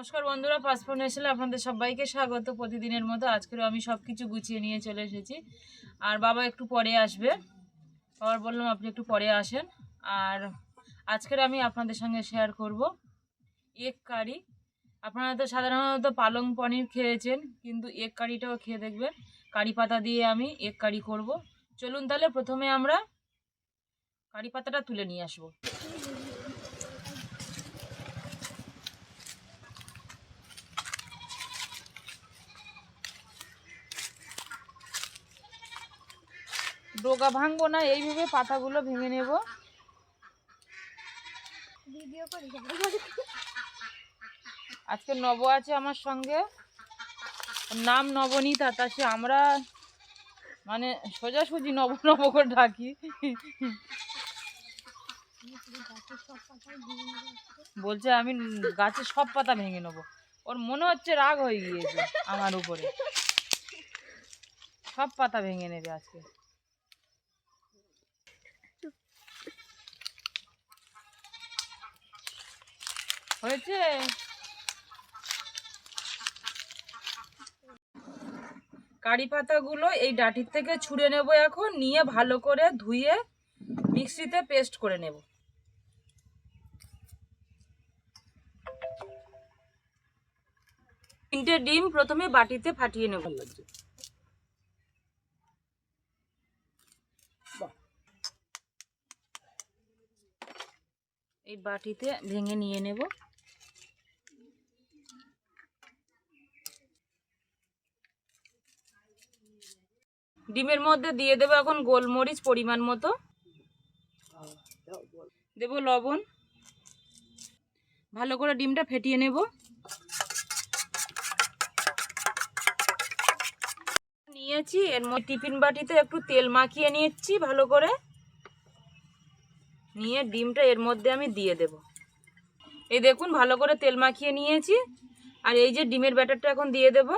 নমস্কার বন্ধুরা পাসপোর্ট এসেলে আপনাদের সবাইকে স্বাগত। প্রতিদিনের মতো আজকেরও আমি সব কিছু গুছিয়ে নিয়ে চলে এসেছি। আর বাবা একটু পরে আসবে। বাবার বললাম আপনি একটু পরে আসেন। আর আজকের আমি আপনাদের সঙ্গে শেয়ার করব। Egg curry. আপনারা তো সাধারণত পালং পনির খেয়েছেন, কিন্তু এগ কারিটাও খেয়ে দেখবেন। কারি পাতা দিয়ে আমি এগ কারি করব। চলুন তাহলে প্রথমে আমরা কারি পাতাটা তুলে নিয়ে আসব। ডোগা ভাঙবো না এইভাবে পাতাগুলো ভেঙে নেব। আজকে নব আছে আমার সঙ্গে। নাম নবনীতা তা সে আমরা মানে সোজাসুজি নব নব করে ডাকি। বলছে আমি গাছের সব পাতা ভেঙে নেব। ওর মনে হচ্ছে রাগ হয়ে গিয়েছে আমার উপরে। সব পাতা ভেঙে নেবে আজকে। হয়েছে? কারি পাতাগুলো এই ডাটির থেকে ছুঁড়ে নেব এখন, নিয়ে ভালো করে ধুয়ে মিক্সিতে পেস্ট করে নেব। তিনটে ডিম প্রথমে বাটিতে ফাটিয়ে নেব। এই বাটিতে ভেঙে নিয়ে নেব। ডিমের মধ্যে দিয়ে দেবো এখন গোলমরিচ পরিমাণ মতো। দেবো লবণ। ভালো করে ডিমটা ফেটিয়ে নেব। নিয়েছি, এর মধ্যে টিফিন বাটিতে একটু তেল মাখিয়ে নিয়েছি ভালো করে। নিয়ে ডিমটা এর মধ্যে আমি দিয়ে দেব। এই দেখুন, ভালো করে তেল মাখিয়ে নিয়েছি। আর এই যে ডিমের ব্যাটারটা এখন দিয়ে দেব।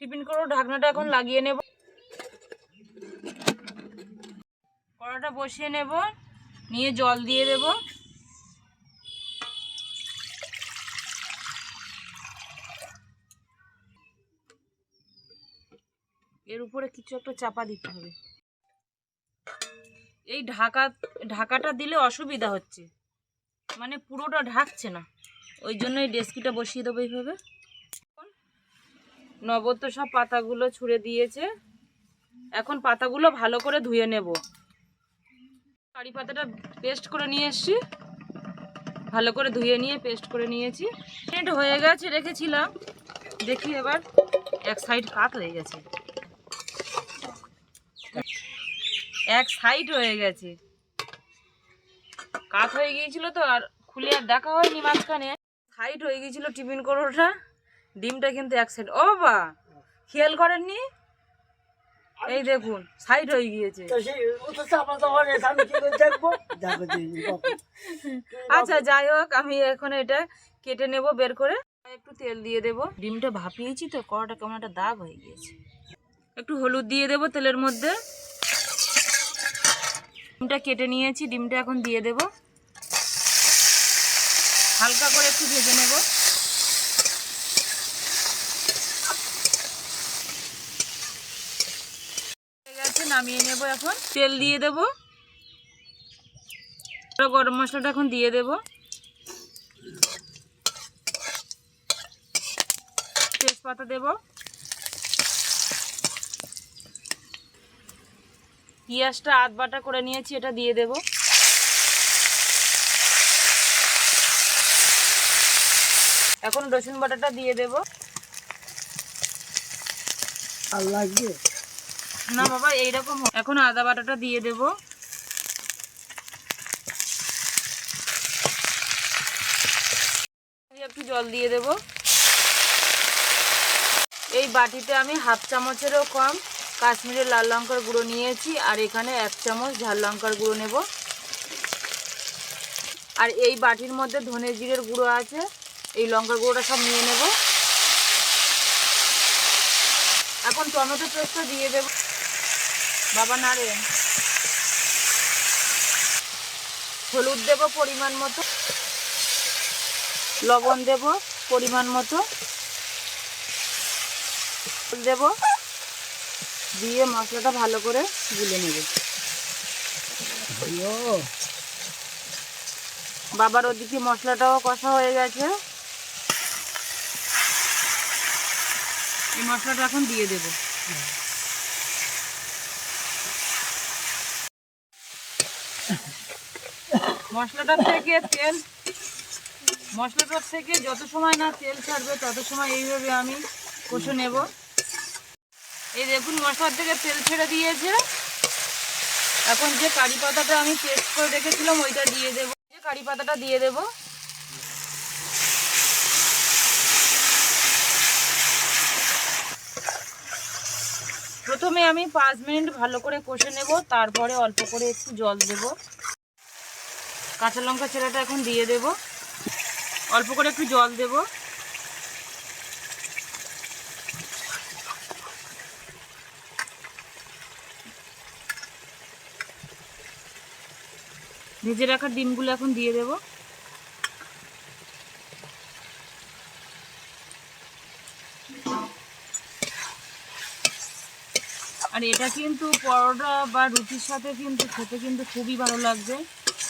টিফিন করো ঢাকনাটা এখন লাগিয়ে নেব। কড়াটা বসিয়ে নেব, নিয়ে জল দিয়ে দেব। এর উপরে কিছু একটা চাপা দিতে হবে। এই ঢাকা, ঢাকাটা দিলে অসুবিধা হচ্ছে। মানে পুরোটা ঢাকছে না। ওই জন্য এই ডেস্কিটা বসিয়ে দেবো এইভাবে। তো সব পাতাগুলো ছুঁড়ে দিয়েছে। এখন পাতাগুলো ভালো করে ধুয়ে নেব। কারি পাতাটা পেস্ট করে নিয়ে এসছি। ভালো করে ধুয়ে নিয়ে পেস্ট করে নিয়েছি। মিনিট হয়ে গেছে, রেখেছিলাম। দেখি এবার এক সাইড কাত হয়ে গেছে। এক সাইড হয়ে গেছে। কাত হয়ে গিয়েছিল তো, আর খুলে আর দেখা হয়নি মাঝখানে। সাইড হয়ে গিয়েছিল টিফিন করোটা ডিমটা কিন্তু এক সাইড ও বা খেয়াল করেননি? এই দেখুন সাইড হয়ে গিয়েছে। আচ্ছা যাই হোক আমি এখন এটা কেটে নেব বের করে। একটু তেল দিয়ে দেব। ডিমটা ভাপিয়েছি তো কড়াটা কেমন একটা দাগ হয়ে গিয়েছে। একটু হলুদ দিয়ে দেব তেলের মধ্যে। ডিমটা কেটে নিয়েছি ডিমটা এখন দিয়ে দেব। হালকা করে একটু ভেজে নেব হয়ে গেছে নামিয়ে নেব এখন। তেল দিয়ে দেব। গরম মশলাটা এখন দিয়ে দেব। তেজপাতা দেব। পেঁয়াজটা আধ বাটা করে নিয়েছি, এটা দিয়ে দেব। এখন রসুন বাটাটা দিয়ে দেব। আর লাগবে? না বাবা, এইরকম। এখন আদা বাটাটা দিয়ে দেব। একটু জল দিয়ে দেব। এই বাটিতে আমি হাফ চামচেরও কম কাশ্মীরের লাল লঙ্কার গুঁড়ো নিয়েছি, আর এখানে এক চামচ ঝাল লঙ্কার গুঁড়ো নেব। আর এই বাটির মধ্যে ধনে জিরের গুঁড়ো আছে, এই লঙ্কার গুঁড়োটা সব নিয়ে নেব। এখন টমেটো পেস্টটা দিয়ে দেব। বাবা নাড়ে হলুদ দেব পরিমাণ মতো। লবণ দেব পরিমাণ মতো। দেব। দিয়ে মশলাটা ভালো করে গুলে নেবে। বাবার ওদিকে মশলাটাও কষা হয়ে গেছে। এই মশলাটা এখন দিয়ে দেব। মশলাটার থেকে তেল, মশলাটার থেকে যত সময় না তেল ছাড়বে, তত সময় এইভাবে আমি কষে নেব। এই দেখুন, মশলার থেকে তেল ছেড়ে দিয়েছে। এখন যে কারি পাতাটা আমি পেস্ট করে রেখেছিলাম, ওইটা দিয়ে দেবো। যে কারি পাতাটা দিয়ে দেবো। প্রথমে আমি পাঁচ মিনিট ভালো করে কষে নেব, তারপরে অল্প করে একটু জল দেব। কাঁচা লঙ্কা ছেঁড়াটা এখন দিয়ে দেব। অল্প করে একটু জল দেব। ভেজে রাখা ডিমগুলো এখন দিয়ে দেব। আর এটা কিন্তু পরোটা বা রুটির সাথে কিন্তু খেতে কিন্তু খুবই ভালো লাগবে।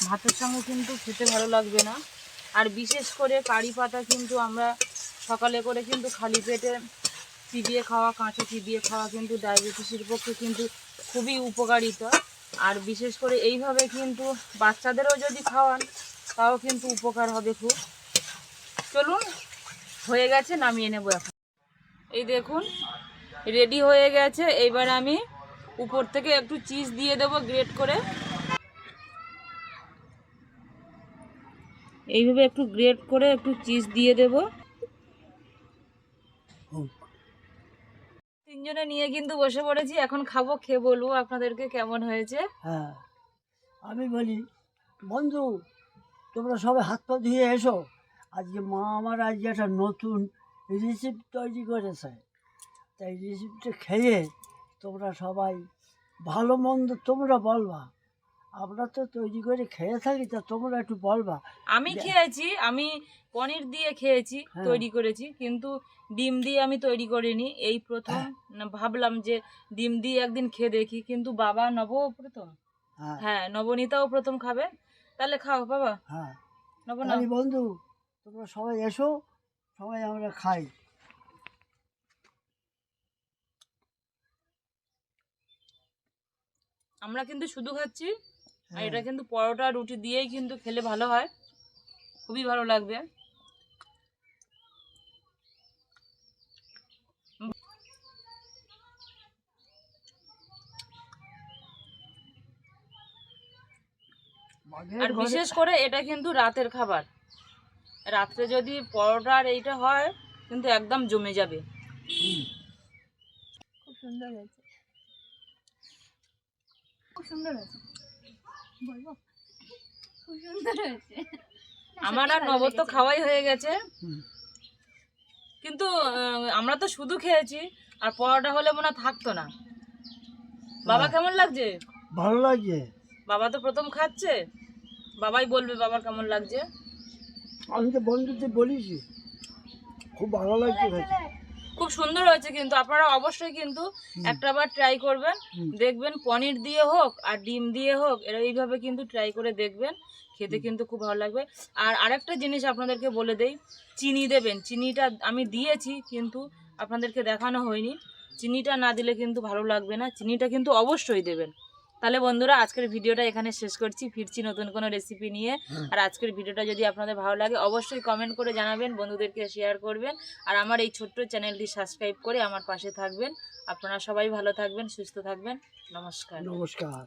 ভাতের সঙ্গে কিন্তু খেতে ভালো লাগবে না। আর বিশেষ করে কারি পাতা কিন্তু আমরা সকালে করে কিন্তু খালি পেটে চিবিয়ে খাওয়া, কাঁচা চিবিয়ে খাওয়া কিন্তু ডায়াবেটিসের পক্ষে কিন্তু খুবই উপকারিতা। আর বিশেষ করে এইভাবে কিন্তু বাচ্চাদেরও যদি খাওয়ান, তাও কিন্তু উপকার হবে খুব। চলুন, হয়ে গেছে, নামিয়ে নেব এখন। এই দেখুন, রেডি হয়ে গেছে। এইবার আমি উপর থেকে একটু চিজ দিয়ে দেবো, গ্রেট করে। এইভাবে একটু গ্রেট করে একটু চিজ দিয়ে দেব। তিনজনে নিয়ে কিন্তু বসে পড়েছি, এখন খাব, খেয়ে বলব আপনাদেরকে কেমন হয়েছে। হ্যাঁ আমি বলি, বন্ধু, তোমরা সবাই হাত পা ধুয়ে এসো। আজকে মা আমার আজকে একটা নতুন রিসিপ্ট তৈরি করেছে। তাই রিসিপ্টটা খেয়ে তোমরা সবাই ভালো মন্দ তোমরা বলবা। আমরা তো তৈরি করে খেয়ে থাকি তা তোমরা একটু বলবা। আমি খেয়েছি আমি পনির দিয়ে খেয়েছি হ্যাঁ। তৈরি করেছি কিন্তু ডিম দিয়ে আমি তৈরি করিনি। এই প্রথম ভাবলাম যে ডিম দিয়ে একদিন খেয়ে দেখি কিন্তু বাবা নব প্রথম। হ্যাঁ। হ্যাঁ নবনীতাও প্রথম খাবে। তাহলে খাও বাবা। হ্যাঁ। বন্ধু তোমরা সবাই এসো সবাই আমরা খাই। আমরা কিন্তু শুধু খাচ্ছি। আর হ্যাঁ। এটা কিন্তু পরোটা রুটি দিয়েই কিন্তু খেলে ভালো হয়। খুবই ভালো লাগবে। আর বিশেষ করে এটা কিন্তু রাতের খাবার। রাত্রে যদি পরোটা আর এইটা হয় কিন্তু একদম জমে যাবে। খুব সুন্দর হয়েছে। খুব সুন্দর হয়েছে। বলব খুব সুন্দর হয়েছে। আমার আর নবর তো খাওয়াই হয়ে গেছে। কিন্তু আমরা তো শুধু খেয়েছি আর পরোটা হলে মনে হয় থাকতো না। বাবা হ্যাঁ। কেমন লাগছে? ভালো লাগছে। বাবা তো প্রথম খাচ্ছে। বাবাই বলবে বাবার কেমন লাগছে। আমি তো বন্ধুদের বলিছি। খুব ভালো লাগছে। খুব সুন্দর হয়েছে কিন্তু আপনারা অবশ্যই কিন্তু একটা বার ট্রাই করবেন। দেখবেন পনির দিয়ে হোক আর ডিম দিয়ে হোক এরা এইভাবে কিন্তু ট্রাই করে দেখবেন। খেতে কিন্তু খুব ভালো লাগবে। আর আরেকটা জিনিস আপনাদেরকে বলে দেই চিনি দেবেন। চিনিটা আমি দিয়েছি কিন্তু আপনাদেরকে দেখানো হয়নি। চিনিটা না দিলে কিন্তু ভালো লাগবে না। চিনিটা কিন্তু অবশ্যই দেবেন। তাহলে বন্ধুরা আজকের ভিডিওটা এখানে শেষ করছি। ফিরছি নতুন কোনো রেসিপি নিয়ে। আর আজকের ভিডিওটা যদি আপনাদের ভালো লাগে অবশ্যই কমেন্ট করে জানাবেন বন্ধুদেরকে শেয়ার করবেন। আর আমার এই ছোট্ট চ্যানেলটি সাবস্ক্রাইব করে আমার পাশে থাকবেন। আপনারা সবাই ভালো থাকবেন সুস্থ থাকবেন। নমস্কার। নমস্কার।